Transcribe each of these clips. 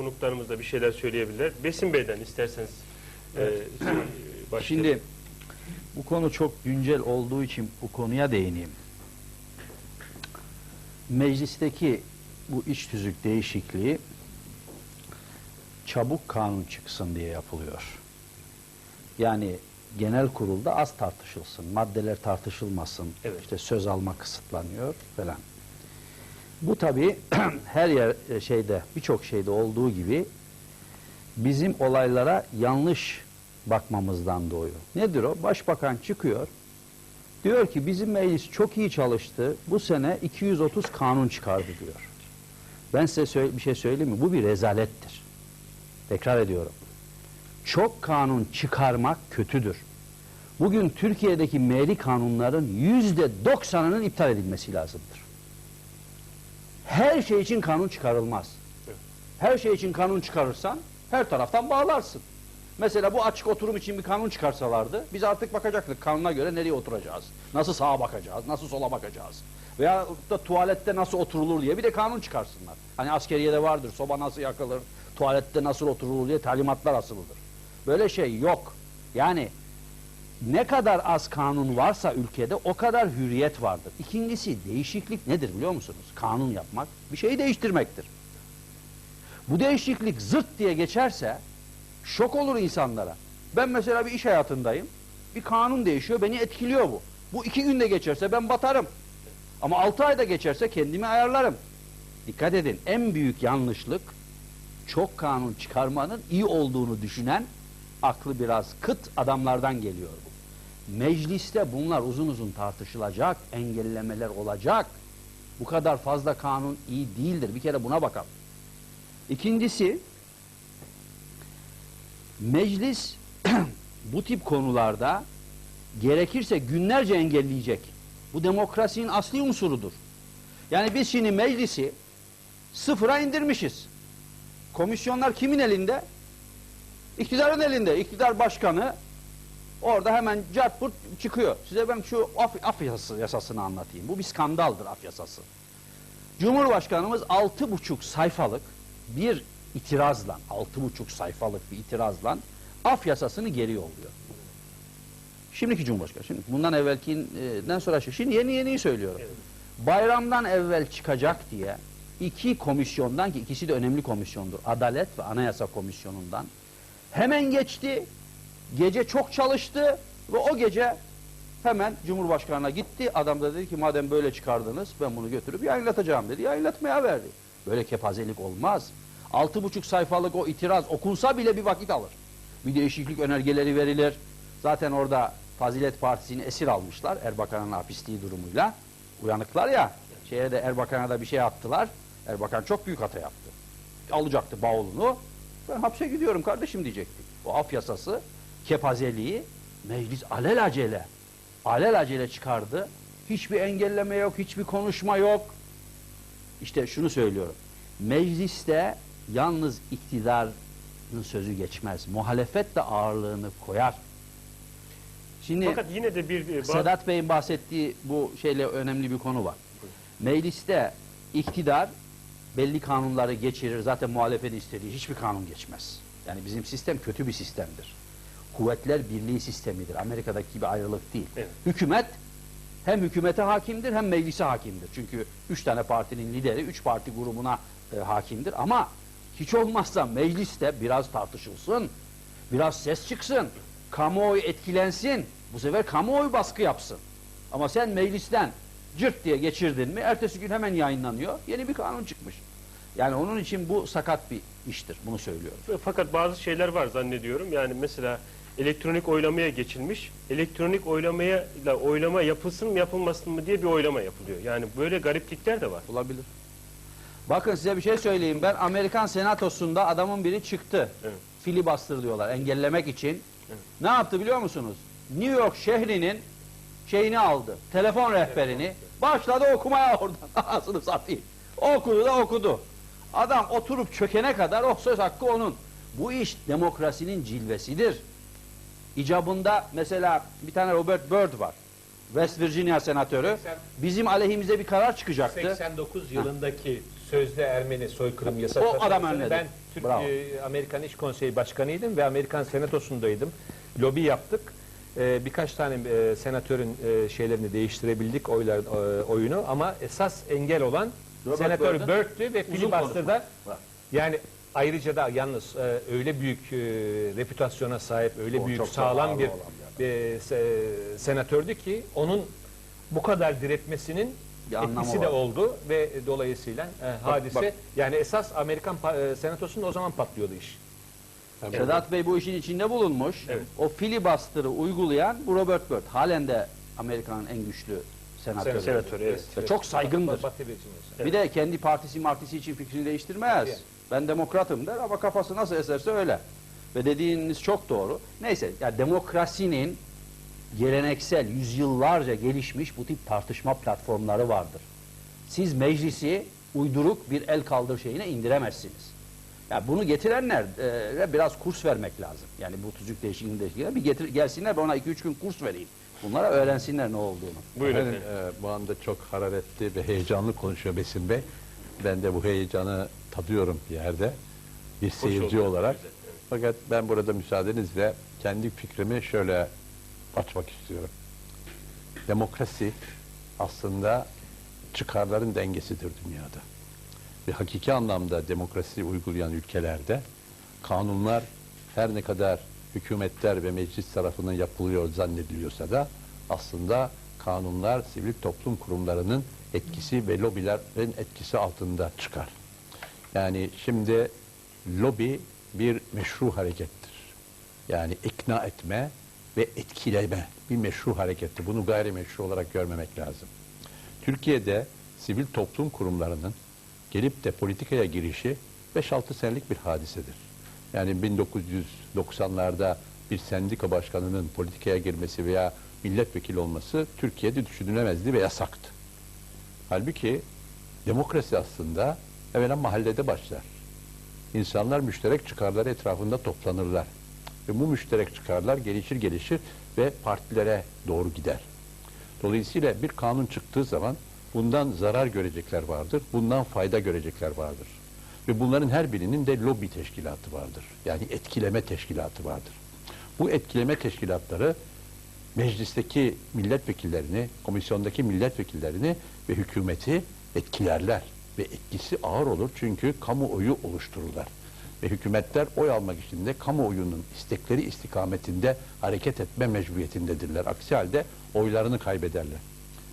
konuklarımız da bir şeyler söyleyebilirler. Besim Bey'den isterseniz e, şey, başlayalım. Şimdi bu konu çok güncel olduğu için bu konuya değineyim. Meclisteki bu iç tüzük değişikliği çabuk kanun çıksın diye yapılıyor. Yani genel kurulda az tartışılsın, maddeler tartışılmasın, Evet. işte söz alma kısıtlanıyor falan. Bu tabii her yer e, şeyde birçok şeyde olduğu gibi bizim olaylara yanlış bakmamızdan doğuyor. Nedir o? Başbakan çıkıyor. Diyor ki bizim meclis çok iyi çalıştı. Bu sene 230 kanun çıkardı diyor. Ben size bir şey söyleyeyim mi? Bu bir rezalettir. Tekrar ediyorum. Çok kanun çıkarmak kötüdür. Bugün Türkiye'deki mali kanunların yüzde doksanının iptal edilmesi lazımdır. Her şey için kanun çıkarılmaz. Her şey için kanun çıkarırsan her taraftan bağlarsın. Mesela bu açık oturum için bir kanun çıkarsalardı biz artık bakacaktık kanuna göre nereye oturacağız. Nasıl sağa bakacağız, nasıl sola bakacağız. Veya da tuvalette nasıl oturulur diye bir de kanun çıkarsınlar. Hani askeriyede vardır soba nasıl yakılır, tuvalette nasıl oturulur diye talimatlar asılıdır. Böyle şey yok. Yani ne kadar az kanun varsa ülkede o kadar hürriyet vardır. İkincisi değişiklik nedir biliyor musunuz? Kanun yapmak bir şeyi değiştirmektir. Bu değişiklik zırt diye geçerse şok olur insanlara. Ben mesela bir iş hayatındayım. Bir kanun değişiyor beni etkiliyor bu. Bu iki günde geçerse ben batarım. Ama altı ayda geçerse kendimi ayarlarım. Dikkat edin en büyük yanlışlık çok kanun çıkarmanın iyi olduğunu düşünen aklı biraz kıt adamlardan geliyor bu. Mecliste bunlar uzun uzun tartışılacak, engellemeler olacak. Bu kadar fazla kanun iyi değildir. Bir kere buna bakalım. İkincisi, meclis bu tip konularda gerekirse günlerce engelleyecek. Bu demokrasinin asli unsurudur. Yani biz şimdi meclisi sıfıra indirmişiz. Komisyonlar kimin elinde? İktidarın elinde. İktidar başkanı orada hemen cartpurt çıkıyor. Size ben şu af, af yasası, yasasını anlatayım. Bu bir skandaldır af yasası. Cumhurbaşkanımız altı buçuk sayfalık bir itirazla, altı buçuk sayfalık bir itirazla af yasasını geri yolluyor. Şimdiki Cumhurbaşkanı. Şimdi bundan evvelkinden sonra şu. Şimdi yeni yeniyi söylüyorum. Bayramdan evvel çıkacak diye iki komisyondan ki ikisi de önemli komisyondur. Adalet ve Anayasa Komisyonu'ndan hemen geçti. Gece çok çalıştı ve o gece hemen Cumhurbaşkanı'na gitti. Adam da dedi ki madem böyle çıkardınız ben bunu götürüp yayınlatacağım dedi. Yayınlatmaya verdi. Böyle kepazelik olmaz. Altı buçuk sayfalık o itiraz okunsa bile bir vakit alır. Bir değişiklik önergeleri verilir. Zaten orada Fazilet Partisi'ni esir almışlar Erbakan'ın hapisliği durumuyla. Uyanıklar ya. Şeye de Erbakan'a da bir şey attılar. Erbakan çok büyük hata yaptı. Alacaktı bavulunu. Ben hapse gidiyorum kardeşim diyecekti. O af yasası kepazeliği meclis alelacele alelacele çıkardı. Hiçbir engelleme yok, hiçbir konuşma yok. İşte şunu söylüyorum. Mecliste yalnız iktidarın sözü geçmez. Muhalefet de ağırlığını koyar. Şimdi Fakat yine de bir e, Sedat Bey'in bahsettiği bu şeyle önemli bir konu var. Mecliste iktidar belli kanunları geçirir. Zaten muhalefetin istediği hiçbir kanun geçmez. Yani bizim sistem kötü bir sistemdir. Kuvvetler birliği sistemidir. Amerika'daki gibi ayrılık değil. Evet. Hükümet hem hükümete hakimdir hem meclise hakimdir. Çünkü üç tane partinin lideri üç parti grubuna e, hakimdir. Ama hiç olmazsa mecliste biraz tartışılsın, biraz ses çıksın, kamuoyu etkilensin. Bu sefer kamuoyu baskı yapsın. Ama sen meclisten cırt diye geçirdin mi ertesi gün hemen yayınlanıyor. Yeni bir kanun çıkmış. Yani onun için bu sakat bir iştir. Bunu söylüyorum. Fakat bazı şeyler var zannediyorum. Yani mesela elektronik oylamaya geçilmiş. Elektronik oylamaya ile oylama yapılsın mı yapılmasın mı diye bir oylama yapılıyor. Yani böyle gariplikler de var. Olabilir. Bakın size bir şey söyleyeyim. Ben Amerikan senatosunda adamın biri çıktı. Evet. Filibuster diyorlar engellemek için. Ne yaptı biliyor musunuz? New York şehrinin şeyini aldı. Telefon rehberini. Başladı okumaya oradan. Anasını satayım. Okudu da okudu. Adam oturup çökene kadar o söz hakkı onun. Bu iş demokrasinin cilvesidir. İcabında mesela bir tane Robert Byrd var. West Virginia senatörü. Bizim aleyhimize bir karar çıkacaktı. 89 yılındaki sözde Ermeni soykırım yasası O adam önledi. ben Türk, Bravo. e, Amerikan İş Konseyi Başkanıydım ve Amerikan Senatosu'ndaydım. Lobi yaptık. E, birkaç tane e, senatörün e, şeylerini değiştirebildik oylar e, oyunu ama esas engel olan Robert Senatör Burke'tü ve var. yani ayrıca da yalnız e, öyle büyük e, reputasyona sahip, öyle O büyük çok sağlam ağır bir olan e, se- senatördü ki onun bu kadar diretmesinin Bir anlamı etkisi de var. oldu ve dolayısıyla e, hadise bak. yani esas Amerikan pa- e, senatosunda o zaman patlıyordu iş. Sedat Bey bu işin içinde bulunmuş. Evet. O filibuster'ı uygulayan bu Robert Byrd. Halen de Amerika'nın en güçlü senatörü. Senatörü, evet. Ve çok saygındır. Batı Virginia'sı. Bir de kendi partisi martisi için fikrini değiştirmez. Evet. Ben demokratım der ama kafası nasıl eserse öyle. Ve dediğiniz çok doğru. Neyse ya demokrasinin geleneksel yüzyıllarca gelişmiş bu tip tartışma platformları vardır. Siz meclisi uyduruk bir el kaldır şeyine indiremezsiniz. Ya bunu getirenler e, biraz kurs vermek lazım. Yani bu tüzük değişikliğinde değişikliğinde bir getir, gelsinler ben ona 2-3 gün kurs vereyim. Bunlara öğrensinler ne olduğunu. Buyurun efendim. e, bu anda çok hararetli ve heyecanlı konuşuyor Besim Bey. Ben de bu heyecanı tadıyorum bir yerde bir seyirci olarak. güzel, evet. Fakat ben burada müsaadenizle kendi fikrimi şöyle açmak istiyorum. Demokrasi aslında çıkarların dengesidir dünyada. Ve hakiki anlamda demokrasi uygulayan ülkelerde kanunlar her ne kadar hükümetler ve meclis tarafından yapılıyor zannediliyorsa da aslında kanunlar sivil toplum kurumlarının etkisi ve lobilerin etkisi altında çıkar. Yani şimdi lobi bir meşru harekettir. Yani ikna etme ve etkileme bir meşru harekettir. Bunu gayrimeşru olarak görmemek lazım. Türkiye'de sivil toplum kurumlarının gelip de politikaya girişi 5-6 senelik bir hadisedir. Yani 1990'larda bir sendika başkanının politikaya girmesi veya milletvekili olması Türkiye'de düşünülemezdi ve yasaktı. Halbuki demokrasi aslında evvela mahallede başlar. İnsanlar müşterek çıkarlar etrafında toplanırlar. Ve bu müşterek çıkarlar gelişir gelişir ve partilere doğru gider. Dolayısıyla bir kanun çıktığı zaman bundan zarar görecekler vardır, bundan fayda görecekler vardır. Ve bunların her birinin de lobi teşkilatı vardır. Yani etkileme teşkilatı vardır. Bu etkileme teşkilatları meclisteki milletvekillerini, komisyondaki milletvekillerini ve hükümeti etkilerler. Ve etkisi ağır olur çünkü kamuoyu oluştururlar. Ve hükümetler oy almak için de kamuoyunun istekleri istikametinde hareket etme mecburiyetindedirler. Aksi halde oylarını kaybederler.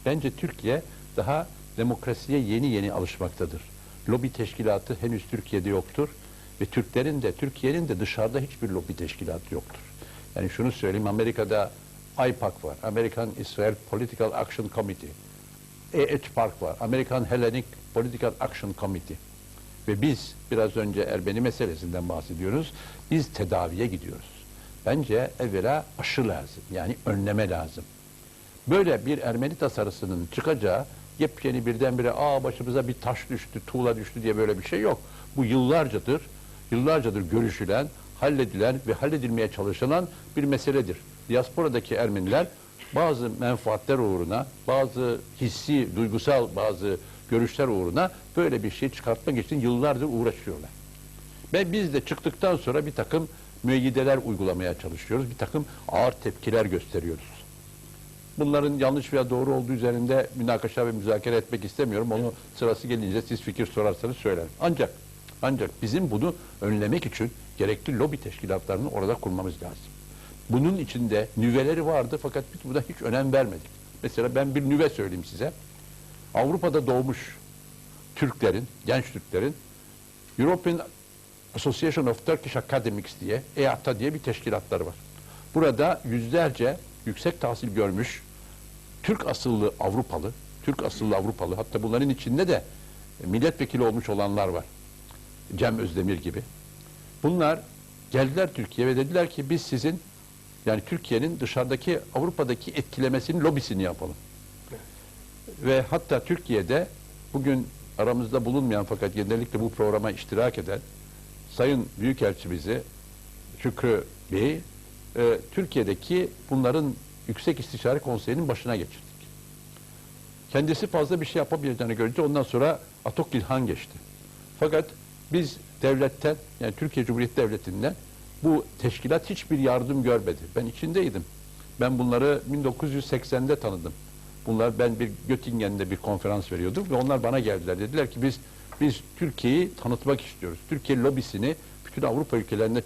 Bence Türkiye daha demokrasiye yeni yeni alışmaktadır. Lobi teşkilatı henüz Türkiye'de yoktur. Ve Türklerin de Türkiye'nin de dışarıda hiçbir lobi teşkilatı yoktur. Yani şunu söyleyeyim Amerika'da IPAC var. American Israel Political Action Committee. EHPARC var. American Hellenic Political Action Committee. Ve biz biraz önce Ermeni meselesinden bahsediyoruz. Biz tedaviye gidiyoruz. Bence evvela aşı lazım. Yani önleme lazım. Böyle bir Ermeni tasarısının çıkacağı yepyeni birdenbire aa başımıza bir taş düştü, tuğla düştü diye böyle bir şey yok. Bu yıllarcadır, yıllarcadır görüşülen, halledilen ve halledilmeye çalışılan bir meseledir. Diasporadaki Ermeniler bazı menfaatler uğruna, bazı hissi, duygusal bazı görüşler uğruna böyle bir şey çıkartmak için yıllardır uğraşıyorlar. Ve biz de çıktıktan sonra bir takım müeyyideler uygulamaya çalışıyoruz. Bir takım ağır tepkiler gösteriyoruz. Bunların yanlış veya doğru olduğu üzerinde münakaşa ve müzakere etmek istemiyorum. Onu sırası gelince siz fikir sorarsanız söylerim. Ancak ancak bizim bunu önlemek için gerekli lobi teşkilatlarını orada kurmamız lazım. Bunun içinde nüveleri vardı fakat biz buna hiç önem vermedik. Mesela ben bir nüve söyleyeyim size. Avrupa'da doğmuş Türklerin, genç Türklerin European Association of Turkish Academics diye, EATA diye bir teşkilatları var. Burada yüzlerce yüksek tahsil görmüş Türk asıllı Avrupalı, Türk asıllı Avrupalı, hatta bunların içinde de milletvekili olmuş olanlar var. Cem Özdemir gibi. Bunlar geldiler Türkiye'ye ve dediler ki biz sizin yani Türkiye'nin dışarıdaki Avrupa'daki etkilemesinin lobisini yapalım. Ve hatta Türkiye'de bugün aramızda bulunmayan fakat genellikle bu programa iştirak eden Sayın Büyükelçimizi Şükrü Bey e, Türkiye'deki bunların Yüksek İstişare Konseyi'nin başına geçirdik. Kendisi fazla bir şey yapabileceğini görünce ondan sonra Atok İlhan geçti. Fakat Biz devletten yani Türkiye Cumhuriyeti Devleti'nden bu teşkilat hiçbir yardım görmedi. Ben içindeydim. Ben bunları 1980'de tanıdım. Bunlar ben bir Göttingen'de bir konferans veriyordum ve onlar bana geldiler. Dediler ki biz biz Türkiye'yi tanıtmak istiyoruz. Türkiye lobisini bütün Avrupa ülkelerinde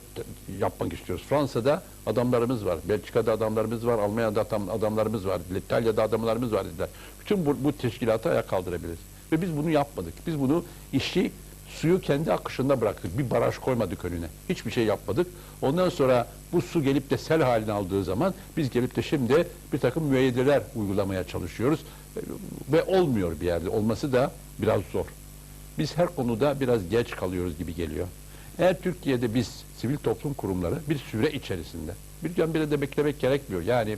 yapmak istiyoruz. Fransa'da adamlarımız var, Belçika'da adamlarımız var, Almanya'da adam- adamlarımız var, İtalya'da adamlarımız var dediler. Bütün bu, bu teşkilatı ayağa kaldırabiliriz. Ve biz bunu yapmadık. Biz bunu işi suyu kendi akışında bıraktık. Bir baraj koymadık önüne. Hiçbir şey yapmadık. Ondan sonra bu su gelip de sel halini aldığı zaman biz gelip de şimdi bir takım müeyyideler uygulamaya çalışıyoruz. Ve olmuyor bir yerde. Olması da biraz zor. Biz her konuda biraz geç kalıyoruz gibi geliyor. Eğer Türkiye'de biz sivil toplum kurumları bir süre içerisinde bir can bile de beklemek gerekmiyor. Yani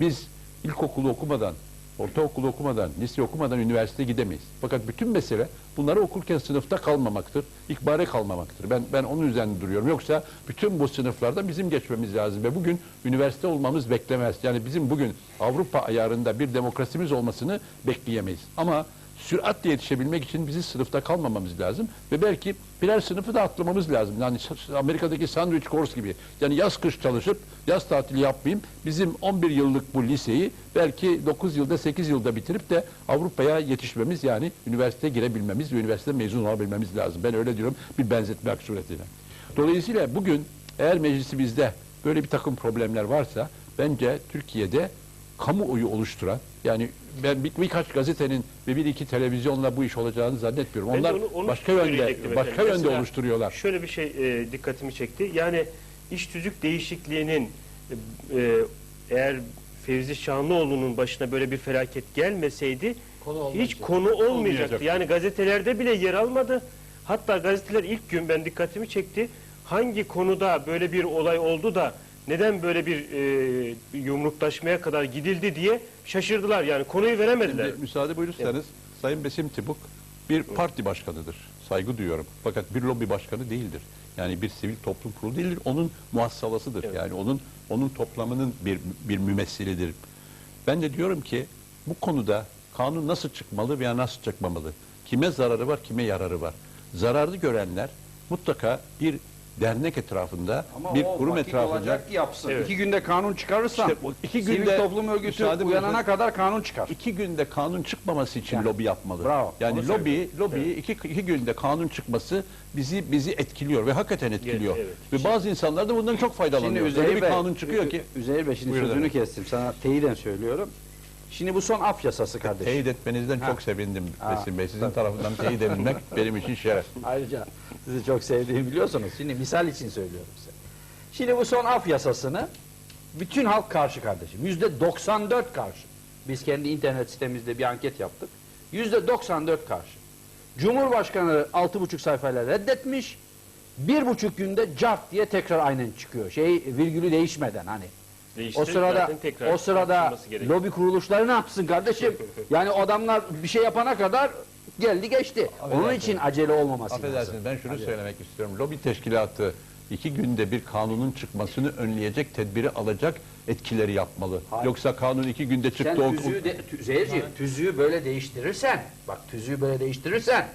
biz ilkokulu okumadan, ortaokulu okumadan, lise okumadan üniversite gidemeyiz. Fakat bütün mesele bunları okurken sınıfta kalmamaktır, ikbare kalmamaktır. Ben ben onun üzerinde duruyorum. Yoksa bütün bu sınıflarda bizim geçmemiz lazım ve bugün üniversite olmamız beklemez. Yani bizim bugün Avrupa ayarında bir demokrasimiz olmasını bekleyemeyiz. Ama süratle yetişebilmek için bizi sınıfta kalmamamız lazım ve belki birer sınıfı da atlamamız lazım. Yani Amerika'daki sandwich course gibi. Yani yaz kış çalışıp yaz tatili yapmayayım. Bizim 11 yıllık bu liseyi belki 9 yılda 8 yılda bitirip de Avrupa'ya yetişmemiz yani üniversiteye girebilmemiz ve üniversite mezun olabilmemiz lazım. Ben öyle diyorum bir benzetme suretiyle. Dolayısıyla bugün eğer meclisimizde böyle bir takım problemler varsa bence Türkiye'de kamuoyu oluşturan yani ben bir, birkaç gazetenin ve bir iki televizyonla bu iş olacağını zannetmiyorum. Ben Onlar onu- onu başka yönde başka efendim. yönde Mesela oluşturuyorlar. Şöyle bir şey e, dikkatimi çekti. Yani iş tüzük değişikliğinin e, eğer Fevzi Şanlıoğlu'nun başına böyle bir felaket gelmeseydi hiç konu olmayacaktı. Olmayacaktı. Yani gazetelerde bile yer almadı. Hatta gazeteler ilk gün ben dikkatimi çekti. Hangi konuda böyle bir olay oldu da neden böyle bir e, yumruklaşmaya kadar gidildi diye şaşırdılar. Yani konuyu veremediler. Şimdi müsaade buyurursanız Sayın Besim Tibuk bir parti başkanıdır. Saygı duyuyorum. Fakat bir lobi başkanı değildir. Yani bir sivil toplum kurulu değildir. Onun muhassabasıdır. Evet. Yani onun onun toplamının bir bir mümessilidir. Ben de diyorum ki bu konuda kanun nasıl çıkmalı veya nasıl çıkmamalı? Kime zararı var, kime yararı var? Zararlı görenler mutlaka bir dernek etrafında, Ama bir o kurum vakit etrafında olacak ki yapsın. Evet. İki günde kanun çıkarırsan İşte bu iki sivil günde toplum örgütü müsaade uyanana buyurun. kadar kanun çıkar. İki günde kanun çıkmaması için Yani, lobi yapmalı. bravo, Yani onu lobi, lobi iki, iki günde kanun çıkması bizi bizi etkiliyor ve hakikaten etkiliyor. Evet, Ve bazı insanlar da bundan çok faydalanıyor. Üzeyir Öyle bir kanun çıkıyor ki Üzeyir Bey şimdi Buyurun sözünü efendim. kestim. Sana teyiden söylüyorum. Şimdi bu son af yasası kardeşim. teyit etmenizden Ha. çok sevindim Besim Bey. Sizin tarafından teyit edilmek benim için şeref. Ayrıca sizi çok sevdiğimi biliyorsunuz. Şimdi misal için söylüyorum size. Şimdi bu son af yasasını bütün halk karşı kardeşim. Yüzde 94 karşı. Biz kendi internet sitemizde bir anket yaptık. Yüzde 94 karşı. Cumhurbaşkanı altı buçuk sayfayla reddetmiş. Bir buçuk günde cart diye tekrar aynen çıkıyor. Şey virgülü değişmeden hani. O sırada o sırada lobi kuruluşları ne yapsın kardeşim? Yani o adamlar bir şey yapana kadar geldi geçti. Onun için acele olmaması lazım. Affedersiniz ben şunu söylemek istiyorum. Lobi teşkilatı iki günde bir kanunun çıkmasını önleyecek tedbiri alacak etkileri yapmalı. Hayır. Yoksa kanun iki günde çıktı. Sen o- tüzüğü, de, tü, Zehirciğim, tüzüğü böyle değiştirirsen, bak tüzüğü böyle değiştirirsen,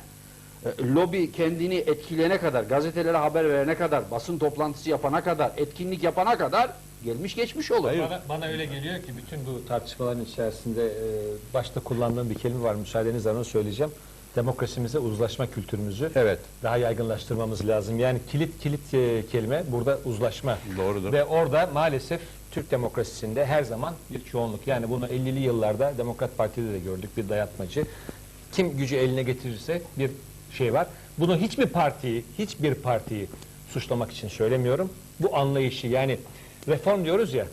e, lobi kendini etkileyene kadar, gazetelere haber verene kadar, basın toplantısı yapana kadar, etkinlik yapana kadar gelmiş geçmiş olur. Hayır. Bana, bana öyle geliyor ki bütün bu tartışmaların içerisinde e, başta kullandığım bir kelime var. Müsaadenizle onu söyleyeceğim. Demokrasimize uzlaşma kültürümüzü Evet. daha yaygınlaştırmamız lazım. Yani kilit kilit e, kelime burada uzlaşma. Doğrudur. Ve orada maalesef Türk demokrasisinde her zaman bir çoğunluk. Yani bunu 50'li yıllarda Demokrat Parti'de de gördük bir dayatmacı. Kim gücü eline getirirse bir şey var. Bunu hiçbir partiyi, hiçbir partiyi suçlamak için söylemiyorum. Bu anlayışı yani reform diyoruz ya.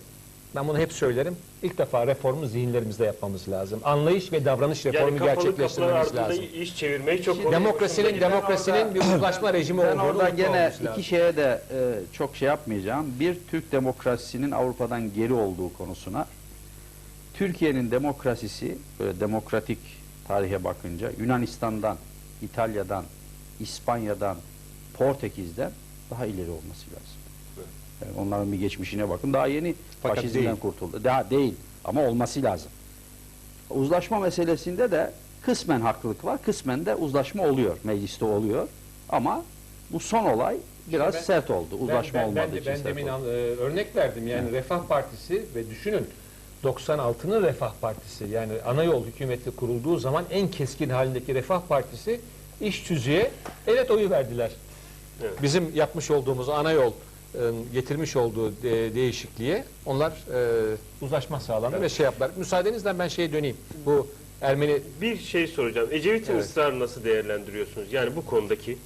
Ben bunu hep söylerim. İlk defa reformu zihinlerimizde yapmamız lazım. Anlayış ve davranış Yani reformu kapılar gerçekleştirmemiz lazım. iş çevirmeyi çok kolay Demokrasinin demokrasinin bir uzlaşma rejimi Ben olduğunu orada gene iki lazım. şeye de e, çok şey yapmayacağım. Bir, Türk demokrasisinin Avrupa'dan geri olduğu konusuna. Türkiye'nin demokrasisi, böyle demokratik tarihe bakınca Yunanistan'dan, İtalya'dan, İspanya'dan, Portekiz'den daha ileri olması lazım. Yani onların bir geçmişine bakın. Daha yeni Fakat faşizmden değil. kurtuldu. Daha değil ama olması lazım. Uzlaşma meselesinde de kısmen haklılık var, kısmen de uzlaşma oluyor, mecliste oluyor. Ama Bu son olay biraz ben- sert oldu. Uzlaşma ben, ben, olmadığı ben, için ben sert demin oldu. an- e, örnek verdim yani Refah Partisi ve düşünün 96'nın Refah Partisi yani ana yol hükümeti kurulduğu zaman en keskin halindeki Refah Partisi iş tüzüğe evet oyu verdiler. Evet. Bizim yapmış olduğumuz ana yol getirmiş olduğu de- değişikliğe onlar e, uzlaşma sağlandı ve şey yaptılar. Müsaadenizle ben şeye döneyim. Bu Ermeni Bir şey soracağım. Ecevit'in Evet. ısrarını nasıl değerlendiriyorsunuz? Yani bu konudaki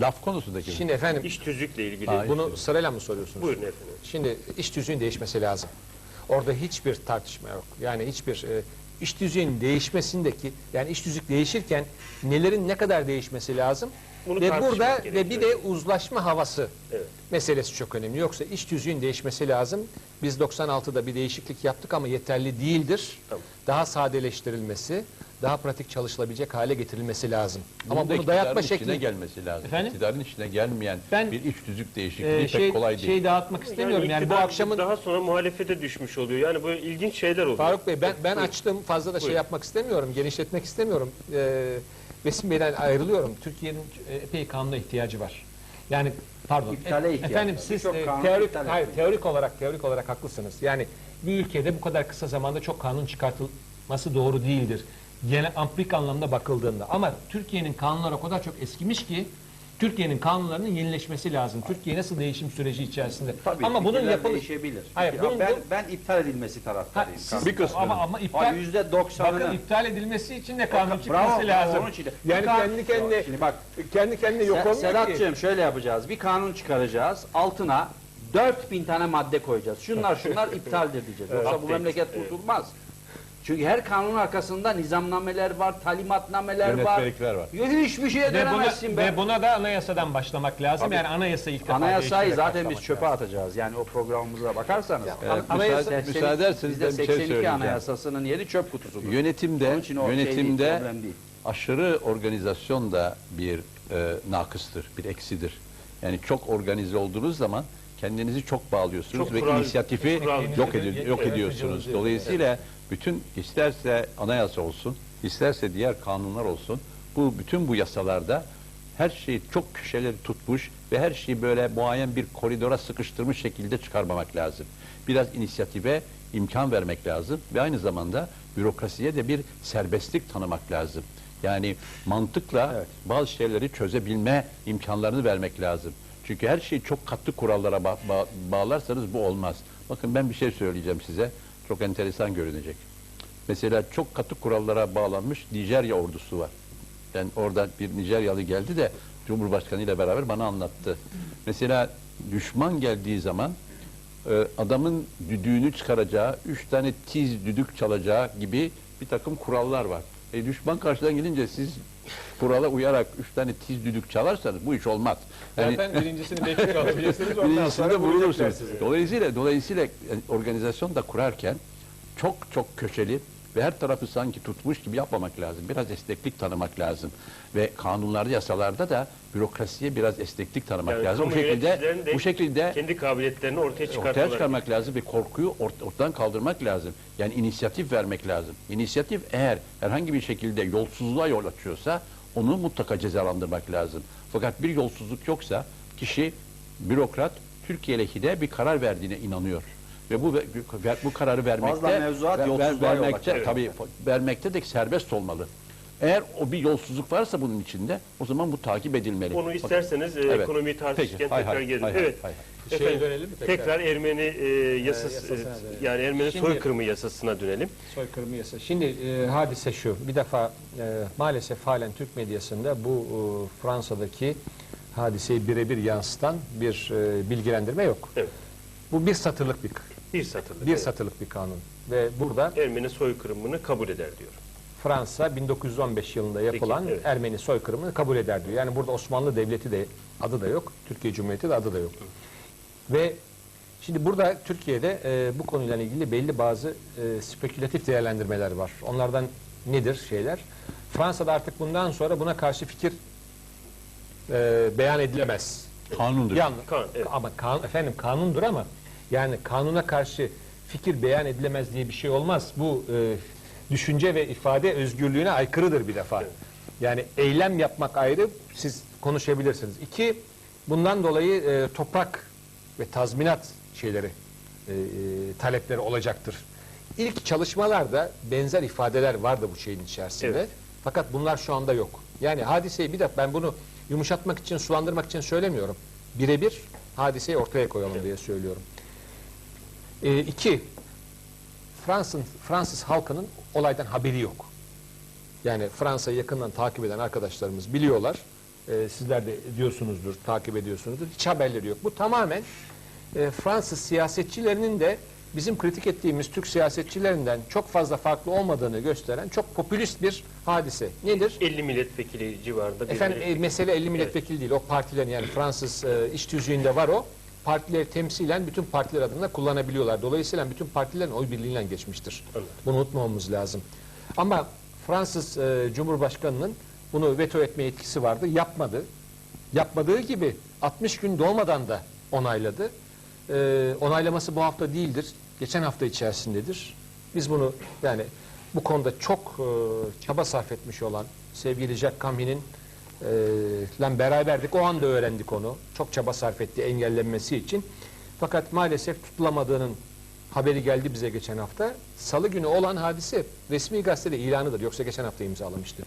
Laf konusundaki mi? şimdi efendim iş tüzükle ilgili. Hayır. bunu sırayla mı soruyorsunuz? Buyurun efendim. Şimdi iş tüzüğün değişmesi lazım. Orada hiçbir tartışma yok. Yani hiçbir e, iş tüzüğün değişmesindeki yani iş tüzük değişirken nelerin ne kadar değişmesi lazım? Bunu ve burada ve bir de uzlaşma havası Evet. meselesi çok önemli. Yoksa iş tüzüğün değişmesi lazım. Biz 96'da bir değişiklik yaptık ama yeterli değildir. Tamam. Daha sadeleştirilmesi, daha pratik çalışılabilecek hale getirilmesi lazım. Ama bunu dayatma iktidarın içine şekli gelmesi lazım. Efendim? İktidarın içine gelmeyen Ben- bir iç tüzük değişikliği e, pek şey, kolay değil. şey dağıtmak istemiyorum. Yani, bu iktidar akşamın daha sonra muhalefete düşmüş oluyor. Yani böyle ilginç şeyler oluyor. Faruk Bey ben ben açtım fazla da şey Buyurun. yapmak istemiyorum, genişletmek istemiyorum. Ee, Besim Bey'den ayrılıyorum. Türkiye'nin e, epey kanuna ihtiyacı var. Yani pardon. İptale e- ihtiyacı Efendim var. siz e, teorik hayır teorik olarak teorik olarak haklısınız. Yani bir ülkede bu kadar kısa zamanda çok kanun çıkartılması doğru değildir. Gene amplik anlamda bakıldığında. Ama Türkiye'nin kanunları o kadar çok eskimiş ki Türkiye'nin kanunlarının yenileşmesi lazım. Türkiye nasıl değişim süreci içerisinde. Tabii ama bunun yapılış değişebilir. Hayır, bunun- ben, bu- ben iptal edilmesi Ha, taraftarıyım. siz- Bir kısmını. ama ama Ha, iptal yüzde doksanını. Bakın iptal edilmesi için de kanun Bravo, çıkması lazım. onun için de. Yani Bir kan- kendi kendine Şimdi bak kendi kendine yok olmuyor ki. Sedat'cığım şöyle yapacağız. Bir kanun çıkaracağız. Altına 4000 tane madde koyacağız. Şunlar şunlar iptaldir diyeceğiz. Yoksa bu memleket kurtulmaz. Çünkü her kanun arkasında nizamnameler var, talimatnameler var. Yönetmelikler var. Hiçbir şeye Ve buna, dönemezsin be. ve buna da anayasadan başlamak lazım. Yani anayasa ilk defa Anayasayı değiştirerek zaten biz başlamak çöpe lazım. atacağız. Yani o programımıza bakarsanız. An- anayasa- Müsaade- müsaade ederseniz bizde ben bir şey 82 söyleyeceğim. anayasasının yeri çöp kutusudur. Yönetimde Onun için o şey değil, yönetimde problem değil. aşırı organizasyon da bir e, nakıstır, bir eksidir. Yani çok organize olduğunuz zaman kendinizi çok bağlıyorsunuz Çok ve kural- inisiyatifi kural- yok Evet, yok ediyorsunuz. Dolayısıyla bütün isterse anayasa olsun, isterse diğer kanunlar olsun, bu bütün bu yasalarda her şeyi çok köşeleri tutmuş ve her şeyi böyle muayyen bir koridora sıkıştırmış şekilde çıkarmamak lazım. Biraz inisiyatife imkan vermek lazım ve aynı zamanda bürokrasiye de bir serbestlik tanımak lazım. Yani mantıkla Evet. bazı şeyleri çözebilme imkanlarını vermek lazım. Çünkü her şeyi çok katı kurallara ba- ba- bağlarsanız bu olmaz. Bakın ben bir şey söyleyeceğim size. Çok enteresan görünecek. Mesela çok katı kurallara bağlanmış Nijerya ordusu var. Ben orada bir Nijeryalı geldi de Cumhurbaşkanı ile beraber bana anlattı. Mesela düşman geldiği zaman e, adamın düdüğünü çıkaracağı, üç tane tiz düdük çalacağı gibi bir takım kurallar var. E, düşman karşıdan gelince siz kurala uyarak üç tane tiz düdük çalarsanız bu iş olmaz. Yani- Zaten birincisini bekliyor olabilirsiniz. Ondan Birincisinde vurulursunuz. Dolayısıyla dolayısıyla organizasyon da kurarken çok çok köşeli ve her tarafı sanki tutmuş gibi yapmamak lazım. Biraz esneklik tanımak lazım. Ve kanunlarda, yasalarda da bürokrasiye biraz esneklik tanımak Yani lazım. Bu kamu şekilde de bu şekilde kendi kabiliyetlerini ortaya çıkartmaları. ortaya çıkarmak lazım ve korkuyu ort- ortadan kaldırmak lazım. Yani inisiyatif vermek lazım. İnisiyatif eğer herhangi bir şekilde yolsuzluğa yol açıyorsa onu mutlaka cezalandırmak lazım. Fakat bir yolsuzluk yoksa kişi bürokrat Türkiye lehine bir karar verdiğine inanıyor. Ve bu bu kararı vermekte ver- ver- vermekte tabii vermekte de serbest olmalı. Eğer o bir yolsuzluk varsa bunun içinde o zaman bu takip edilmeli. Onu Bakın- isterseniz e, Evet. ekonomiyi tartışırken Peki, hay tekrar gelin. hay, evet. hay. Şeye Efendim, dönelim mi tekrar? tekrar Ermeni e, yasası, yasasına e, yani Ermeni Şimdi- soykırımı yasasına dönelim. Soykırımı yasa. Şimdi e, hadise şu. Bir defa e, maalesef halen Türk medyasında bu e, Fransa'daki hadiseyi birebir yansıtan bir e, bilgilendirme yok. Evet. Bu bir satırlık bir Bir satırlık. bir evet. satırlık bir kanun ve burada Ermeni soykırımını kabul eder diyor. Fransa 1915 yılında yapılan evet. Ermeni soykırımını kabul eder diyor. Yani burada Osmanlı Devleti de adı da yok, Türkiye Cumhuriyeti de adı da yok. Ve şimdi burada Türkiye'de e, bu konuyla ilgili belli bazı e, spekülatif değerlendirmeler var. Onlardan nedir şeyler? Fransa'da artık bundan sonra buna karşı fikir e, beyan edilemez. Kanundur. Yalnız, Kan- evet. ama kan, efendim kanundur ama yani kanuna karşı fikir beyan edilemez diye bir şey olmaz. Bu e, düşünce ve ifade özgürlüğüne aykırıdır bir defa. Yani eylem yapmak ayrı, siz konuşabilirsiniz. İki, bundan dolayı e, toprak ve tazminat şeyleri, e, e, talepleri olacaktır. İlk çalışmalarda benzer ifadeler vardı bu şeyin içerisinde. Evet. Fakat bunlar şu anda yok. Yani hadiseyi bir de ben bunu yumuşatmak için, sulandırmak için söylemiyorum. Birebir hadiseyi ortaya koyalım diye söylüyorum. E, iki, Fransız, Fransız halkının olaydan haberi yok. Yani Fransa'yı yakından takip eden arkadaşlarımız biliyorlar. Ee, sizler de diyorsunuzdur, takip ediyorsunuzdur. Hiç haberleri yok. Bu tamamen e, Fransız siyasetçilerinin de bizim kritik ettiğimiz Türk siyasetçilerinden çok fazla farklı olmadığını gösteren çok popülist bir hadise. Nedir? 50 milletvekili civarında bir Efendim e, mesele 50 milletvekili değil. O partilerin yani Fransız e, iş tüzüğünde var o. Partileri temsilen bütün partiler adına kullanabiliyorlar. Dolayısıyla bütün partilerin oy birliğiyle geçmiştir. Anladım. Bunu unutmamamız lazım. Ama Fransız e, Cumhurbaşkanı'nın bunu veto etme yetkisi vardı. Yapmadı. Yapmadığı gibi 60 gün dolmadan da onayladı. E, onaylaması bu hafta değildir. Geçen hafta içerisindedir. Biz bunu yani bu konuda çok e, çaba sarf etmiş olan sevgili Jack Campi'nin e, lan beraberdik. O anda öğrendik onu. Çok çaba sarf etti engellenmesi için. Fakat maalesef tutulamadığının haberi geldi bize geçen hafta. Salı günü olan hadise resmi gazetede ilanıdır. Yoksa geçen hafta imzalamıştı.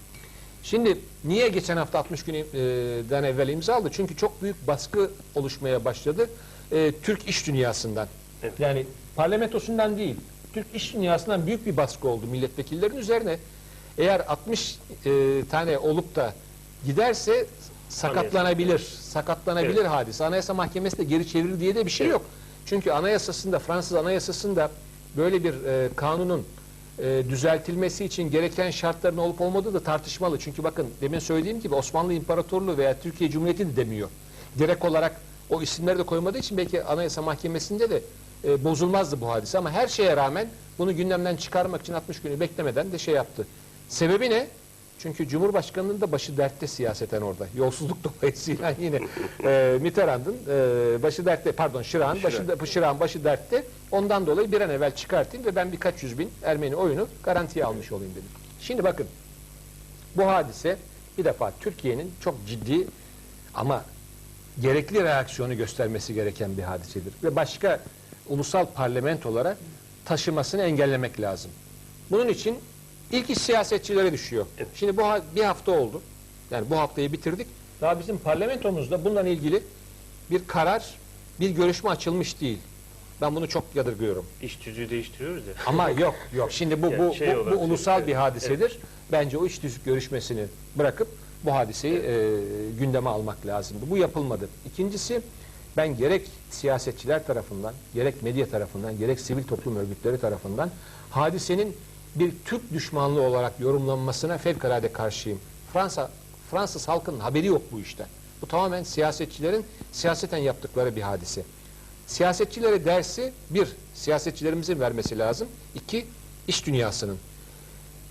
Şimdi niye geçen hafta 60 günden evvel imzaladı? Çünkü çok büyük baskı oluşmaya başladı. e, Türk iş dünyasından. Evet. Yani parlamentosundan değil. Türk iş dünyasından büyük bir baskı oldu milletvekillerinin üzerine. Eğer 60 e, tane olup da giderse sakatlanabilir. Sakatlanabilir Evet. hadise. Anayasa Mahkemesi de geri çevirir diye de bir şey Evet. yok. Çünkü anayasasında, Fransız anayasasında böyle bir e, kanunun e, düzeltilmesi için gereken şartların olup olmadığı da tartışmalı. Çünkü bakın demin söylediğim gibi Osmanlı İmparatorluğu veya Türkiye Cumhuriyeti de demiyor. Direkt olarak o isimleri de koymadığı için belki Anayasa Mahkemesi'nde de e, bozulmazdı bu hadise. Ama her şeye rağmen bunu gündemden çıkarmak için 60 günü beklemeden de şey yaptı. Sebebi ne? Çünkü Cumhurbaşkanı'nın da başı dertte siyaseten orada. Yolsuzluk dolayısıyla yine e, Mitterrand'ın e, başı dertte, pardon Şirak'ın başı, de- Şirak'ın başı dertte. Ondan dolayı bir an evvel çıkartayım ve ben birkaç yüz bin Ermeni oyunu garantiye almış olayım dedim. Şimdi bakın bu hadise bir defa Türkiye'nin çok ciddi ama gerekli reaksiyonu göstermesi gereken bir hadisedir. Ve başka ulusal parlamentolara taşımasını engellemek lazım. Bunun için ilk iş siyasetçilere düşüyor. Evet. Şimdi bu ha- bir hafta oldu. Yani bu haftayı bitirdik. Daha bizim parlamentomuzda bununla ilgili bir karar, bir görüşme açılmış değil. Ben bunu çok yadırgıyorum. İş tüzüğü değiştiriyoruz ya. Ama yok yok. Şimdi bu Yani bu, şey bu, bu ulusal evet, bir hadisedir. Bence o iş tüzük görüşmesini bırakıp bu hadiseyi e, gündeme almak lazımdı. Bu yapılmadı. İkincisi ben gerek siyasetçiler tarafından, gerek medya tarafından, gerek sivil toplum örgütleri tarafından hadisenin bir Türk düşmanlığı olarak yorumlanmasına fevkalade karşıyım. Fransa Fransız halkının haberi yok bu işten. Bu tamamen siyasetçilerin siyaseten yaptıkları bir hadise. Siyasetçilere dersi bir, siyasetçilerimizin vermesi lazım. İki, iş dünyasının.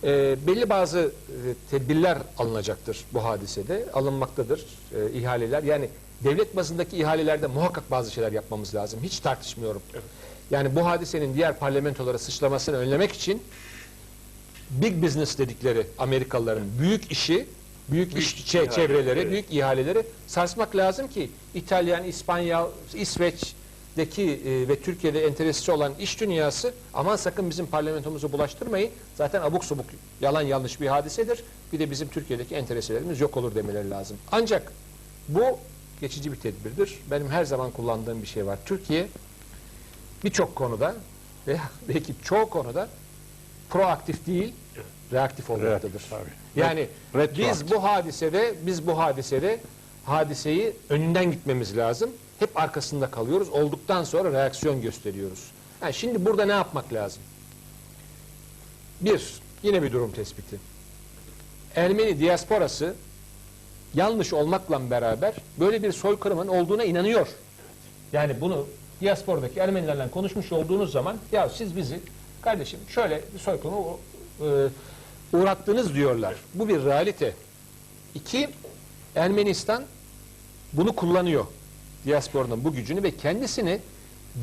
Ee, belli bazı e, tedbirler alınacaktır bu hadisede. Alınmaktadır e, ihaleler. Yani devlet bazındaki ihalelerde muhakkak bazı şeyler yapmamız lazım. Hiç tartışmıyorum. Yani bu hadisenin diğer parlamentolara sıçramasını önlemek için big business dedikleri Amerikalıların büyük işi, büyük, iş çe- ihale, çevreleri, büyük ihaleleri sarsmak lazım ki İtalyan, İspanya, İsveç'teki e, ve Türkiye'de enteresi olan iş dünyası aman sakın bizim parlamentomuzu bulaştırmayın. Zaten abuk subuk yalan yanlış bir hadisedir. Bir de bizim Türkiye'deki entereselerimiz yok olur demeleri lazım. Ancak bu geçici bir tedbirdir. Benim her zaman kullandığım bir şey var. Türkiye birçok konuda veya belki çoğu konuda proaktif değil, reaktif olmaktadır. Reaktif. Yani Retroaktif. biz bu hadisede biz bu hadisede hadiseyi önünden gitmemiz lazım. Hep arkasında kalıyoruz. Olduktan sonra reaksiyon gösteriyoruz. Yani şimdi burada ne yapmak lazım? Bir, yine bir durum tespiti. Ermeni diasporası yanlış olmakla beraber böyle bir soykırımın olduğuna inanıyor. Yani bunu diasporadaki Ermenilerle konuşmuş olduğunuz zaman ya siz bizi kardeşim şöyle bir soykırıma u- e, uğrattınız diyorlar. Bu bir realite. İki, Ermenistan bunu kullanıyor. Diasporanın bu gücünü ve kendisini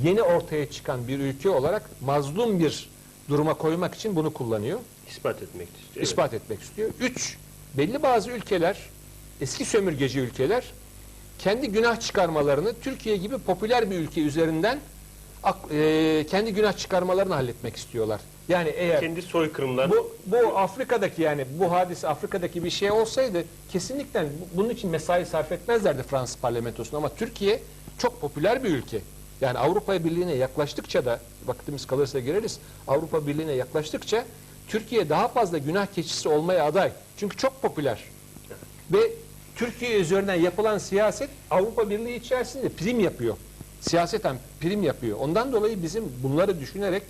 yeni ortaya çıkan bir ülke olarak mazlum bir duruma koymak için bunu kullanıyor İspat etmek istiyor. Evet. ispat etmek istiyor. Üç, belli bazı ülkeler eski sömürgeci ülkeler kendi günah çıkarmalarını Türkiye gibi popüler bir ülke üzerinden e, kendi günah çıkarmalarını halletmek istiyorlar. Yani eğer Kendi soykırımlar. bu, bu Afrika'daki yani bu hadise Afrika'daki bir şey olsaydı kesinlikle bu- bunun için mesai sarf etmezlerdi Fransız parlamentosuna ama Türkiye çok popüler bir ülke. Yani Avrupa Birliği'ne yaklaştıkça da vaktimiz kalırsa gireriz. Avrupa Birliği'ne yaklaştıkça Türkiye daha fazla günah keçisi olmaya aday. Çünkü çok popüler. Ve Türkiye üzerinden yapılan siyaset Avrupa Birliği içerisinde prim yapıyor. Siyaseten prim yapıyor. Ondan dolayı bizim bunları düşünerek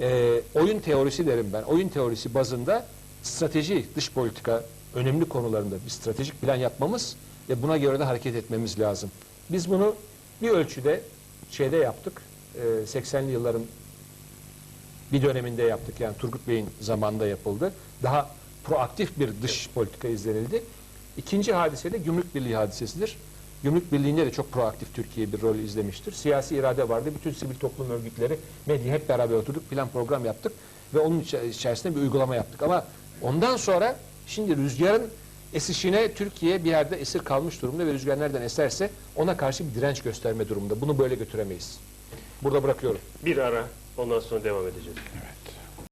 e, oyun teorisi derim ben. Oyun teorisi bazında strateji, dış politika önemli konularında bir stratejik plan yapmamız ve buna göre de hareket etmemiz lazım. Biz bunu bir ölçüde şeyde yaptık. E, 80'li yılların bir döneminde yaptık. Yani Turgut Bey'in zamanında yapıldı. Daha proaktif bir dış politika izlenildi. İkinci hadise de Gümrük Birliği hadisesidir. Gümrük Birliği'nde de çok proaktif Türkiye bir rol izlemiştir. Siyasi irade vardı. Bütün sivil toplum örgütleri, medya hep beraber oturduk, plan program yaptık ve onun içe- içerisinde bir uygulama yaptık. Ama ondan sonra şimdi rüzgarın esişine Türkiye bir yerde esir kalmış durumda ve rüzgar nereden eserse ona karşı bir direnç gösterme durumunda. Bunu böyle götüremeyiz. Burada bırakıyorum. Bir ara ondan sonra devam edeceğiz. Evet.